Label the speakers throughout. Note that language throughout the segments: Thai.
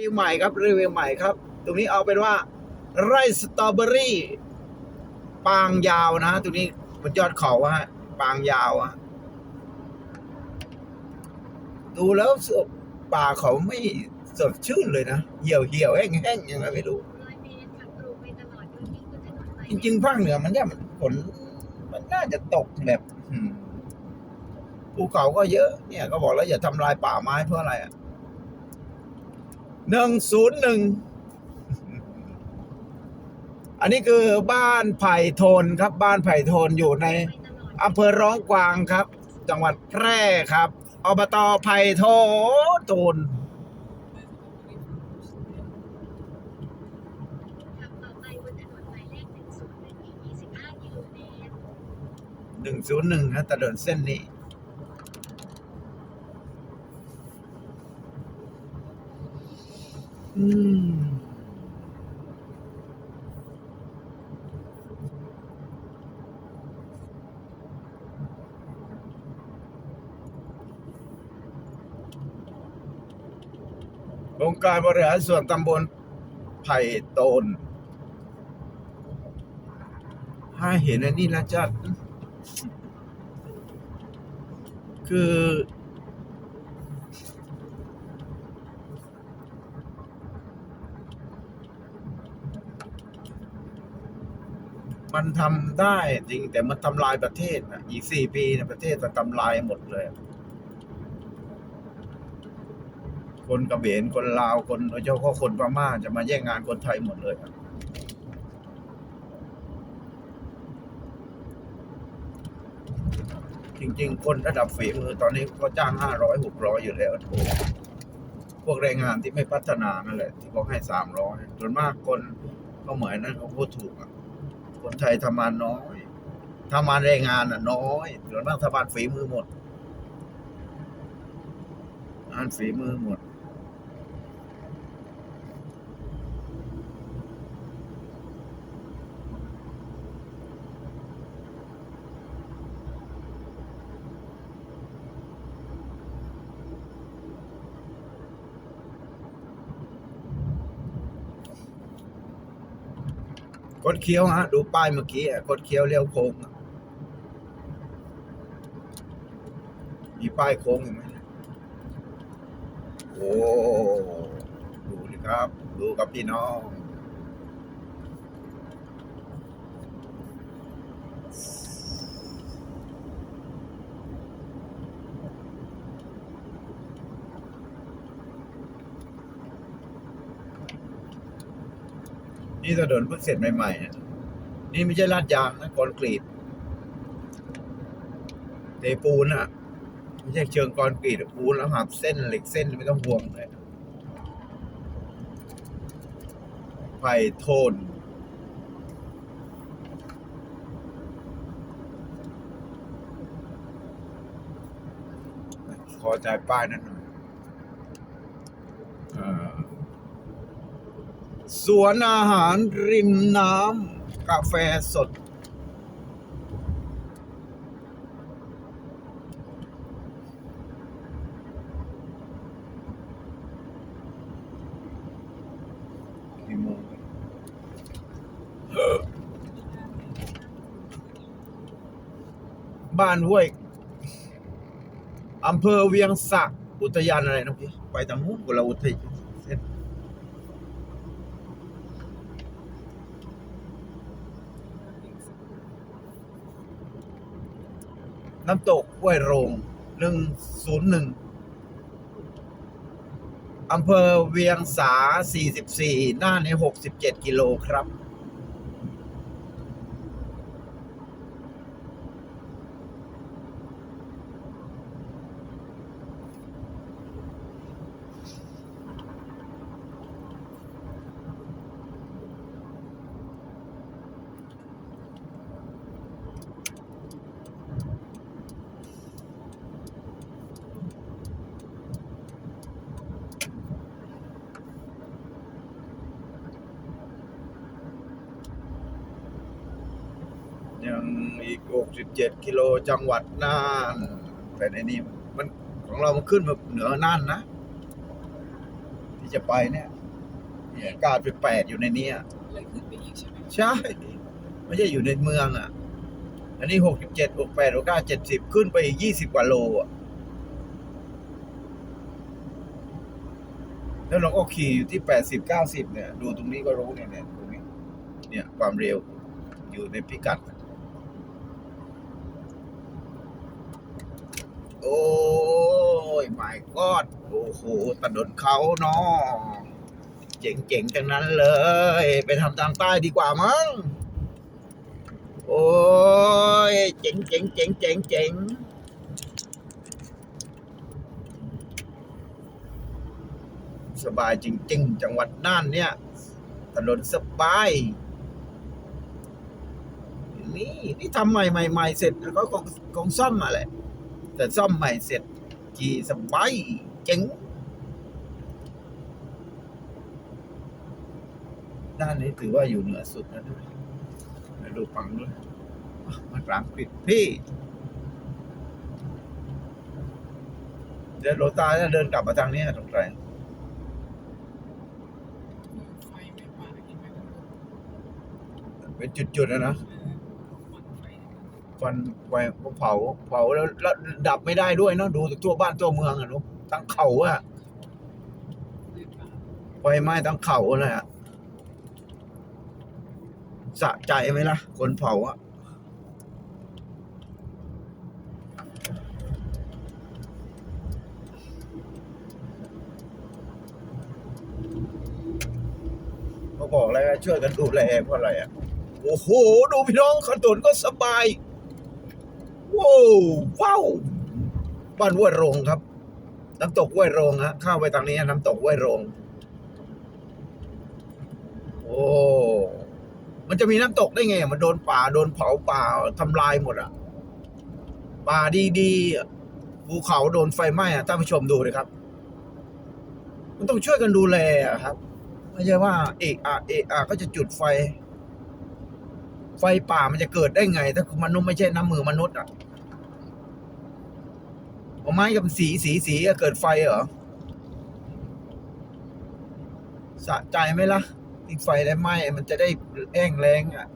Speaker 1: รีวิวใหม่ครับรีวิวใหม่ครับ ตรงนี้เอาเป็นว่า ไร่สตรอเบอรี่ปางยาวนะตรงนี้บนยอดเขาฮะปางยาวอะดูแล้วสป่าเขาไม่สดชื่นเลยนะเหี่ยวเหี่ยวแห้งแห้งยังไงไม่รู้จริงๆภาคเหนือมันเนี่ยมันฝนมันน่าจะตกแบบภูเขาก็เยอะ เนี่ย ก็บอกแล้วอย่าทำลายป่าไม้เพราะอะไรอะ หนึ่งศูนย์หนึ่งอันนี้คือบ้านไผ่โทนครับ บ้านไผ่โทนอยู่ใน
Speaker 2: อำ
Speaker 1: เภอร้องกวางครับ จังหวัดแพร่ครับอบตไผ่โทนโทน
Speaker 2: หนึ่งศูนย์หนึ่งอีกยี่สิบห้ากิโลเมตร
Speaker 1: หนึ่งศูนย์หนึ่งนะถนนเส้นนี้ อืมองค์การบริหารส่วนตำบลไผ่โตน ถ้าเห็นอันนี้แล้วจะคือ มันทำได้จริง แต่มันทำลายประเทศนะอีกสี่ปีนยประเทศจะทำลายหมดเลย คนกระเบนคนลาวคนโดยเฉพาะคนพม่าจะมาแย่งงานคนไทยหมดเลยจริง ๆ คนระดับฝีมือตอนนี้ก็จ้างห้าร้อยหกร้อยอยู่แล้วพวกแรงงานที่ไม่พัฒนานั่นแหละ ที่เขาให้สามร้อยส่วนมากคนก็เหมือนนั้นเขาพูดถูกอะ คนไทยทำงานน้อยทำงานแรงงานอะน้อยส่วนมากทำงานฝีมือหมดงานฝีมือหมด กดเคี้ยวฮะ ดูป้ายเมื่อกี้อะกดเคี้ยวเลี้ยวโค้งมีป้ายโค้งอยู่ไหมโอ้ดูดิครับ ดูกับพี่น้อง นี่ ถนนเพิ่งเสร็จใหม่ๆนะนี่ไม่ใช่ลาดยางนะคอนกรีตเทปูนอะไม่ใช่เชิงคอนกรีตปูนแล้วหับเส้นเหล็กเส้นไม่ต้องห่วงเลยไผ่โทนขอใจป้ายนั่นหน่อยอ่า สวนอาหารริมน้ำกาแฟสด บ้านห้วยอำเภอเวียงสะอุทยานอะไรนะพี่ไปทางนู้นกุลาอุทยเส้น น้ำตกห้วยโรงหนึ่งศูนย์หนึ่งอำเภอเวียงสา 44 หน้าใน 67 กิโลครับ ยังอีก67กิโลจังหวัดน่าน แต่ในนี้มันของเรามันขึ้นมาเหนือน่านนะทที่จะไปเนี่ยเนี่ยกาดไปแปดอยู่ในเนี้ย
Speaker 3: เลยขึ้นไปอีกใช่ไหม
Speaker 1: ใช่ ไม่ใช่อยู่ในเมืองอะ อันนี้หกสิบเจ็ดหกแปดหกเก้าเจ็ดสิบขึ้นไปอีกยี่สิบกว่าโลอะแล้วเราก็ขี่อยู่ที่แปดสิบเก้าสิบเนี่ย ดูตรงนี้ก็รู้เนี่ยเนี่ยตรงนี้ เนี่ย ความเร็วอยู่ในพิกัด โอ้ยไม่กอดโอ้โหถนนเขาเนาะเจ๋งๆทั้งนั้นเลย ไปทำทางใต้ดีกว่ามั้ง โอ้ย เจ๋งเจ๋งเจ๋งเจ๋งเจ๋งสบายจริง ๆ จังหวัดน่านเนี่ย ถนนสบาย นี่ นี่ทำใหม่ใหม่ใหม่เสร็จแล้วก็คงคงซ่อมมาแหละ แต่ซ่อมใหม่เสร็จขี่สบายเจ๋งด้านนี้ถือว่าอยู่เหนือสุดแล้วนะเดี๋ยวดูฟังด้วยมากลางปิดพี่เดี๋ยวโรตาจะเดินกลับมาทางนี้ตรงไหน
Speaker 3: ไฟไม่ป่าเห็นไหม
Speaker 1: เป็นจุดๆนะนะ
Speaker 3: เออควันไฟเนี่ย
Speaker 1: ฟันไฟเผาเผาแล้วแล้วดับไม่ได้ด้วยเนาะดูทั่วบ้านทั่วเมืองอะนุทั้งเขาอะไฟไหม้ทั้งเขาเลยอะสะใจไหมล่ะ คนเผาอะเขาบอกแล้วช่วยกันดูแลเพราะอะไรอะโอ้โห ดูพี่น้องขนตนก็สบาย ว้าวว้าวบ้านห้วยโรงครับ น้ำตกห้วยโรงฮะเข้าไปทางนี้น้ำตกห้วยโรง โอ้มันจะมีน้ำตกได้ไง มันโดนป่าโดนเผาป่าทำลายหมดอะป่าดีๆภูเขาโดนไฟไหม้อะท่านผู้ชมดูเลยครับ มันต้องช่วยกันดูแลอะครับไม่ใช่ว่า เอกอะเอกอะก็จะจุดไฟ ไฟป่ามันจะเกิดได้ไง ถ้ามนนุษย์ไม่ใช่น้ำมือมนุษย์อะ อาไม้กับสีสีสีอะเกิดไฟเหรอสะใจไหมล่ะที่ไฟได้ไหมมันจะได้แห้งแรงอะ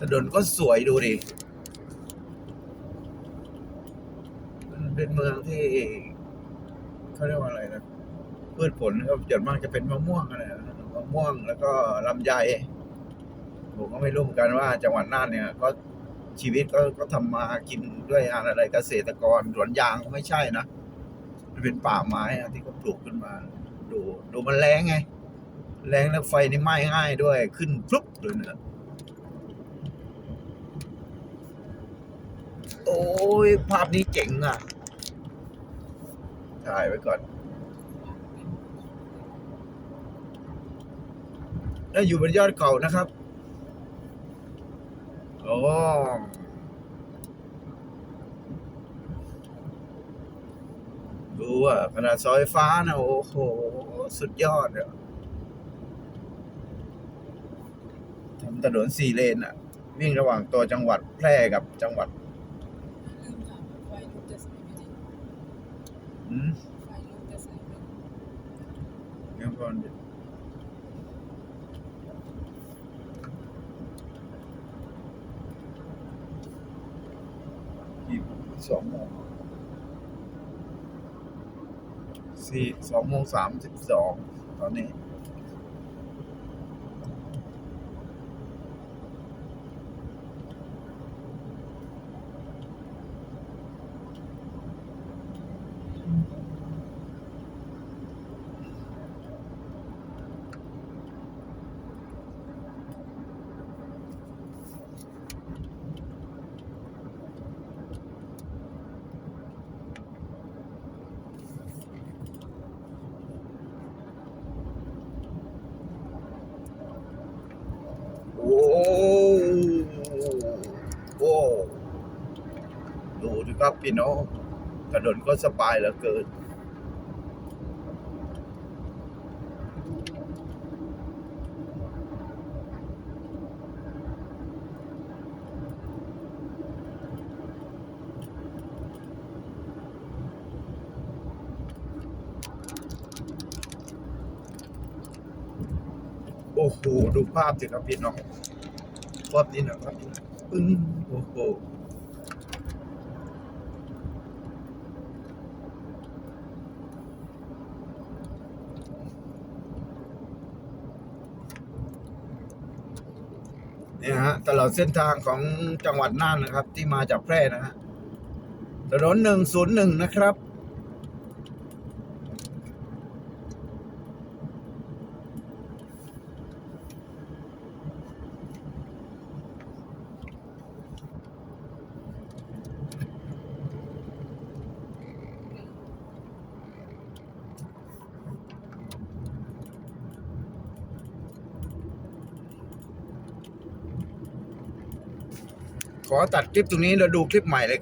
Speaker 1: ถนนก็สวยดูดิมันเป็นเมืองที่เขาเรียกว่าอะไรนะพืชผลก็ส่วนมากจะเป็นมะม่วงอะไรนะมะม่วงแล้วก็ลำไย ก็ไม่รู้เหมือนกันว่าจังหวัดน่านเนี่ยก็ชีวิตก็ก็ทำมากินด้วยอะไรเกษตรกรสวนยางก็ไม่ใช่นะมันเป็นป่าไม้อะที่เขาปลูกขึ้นมา ดูดูมันแรงไง แรงแล้วไฟนี่ไหม้ง่ายด้วยขึ้นฟลุ๊บเลยเนี่ยโอ้ยภาพนี้เจ๋งอะถ่ายไว้ก่อนแล้วอยู่บนยอดเขานะครับ โอ้ดูอะขนาดซอยฟ้านะโอ้โห สุดยอดอะทำถนนสี่เลนอะ วิ่งระหว่างตัวจังหวัดแพร่กับจังหวัด
Speaker 3: ลืมถามไฟลุกจะใส่ไม่ดี
Speaker 1: อืม
Speaker 3: ไฟลุกจะใส่ไม่ดี
Speaker 1: เดี๋ยวก่อ กี่สองโมงสี่สองโมงสามสิบสองตอนนี้ พี่น้องถนนก็สบายเหลือเกิน โอ้โห ดูภาพสิครับพี่น้องภาพนี้นะครับ อืมโอ้โห เนี่ยฮะตลอดเส้นทางของจังหวัดน่านนะครับ ที่มาจากแพร่นะฮะถนนหนึ่งศูนย์หนึ่งนะครับ ขอตัดคลิปตรงนี้แล้วดูคลิปใหม่เลย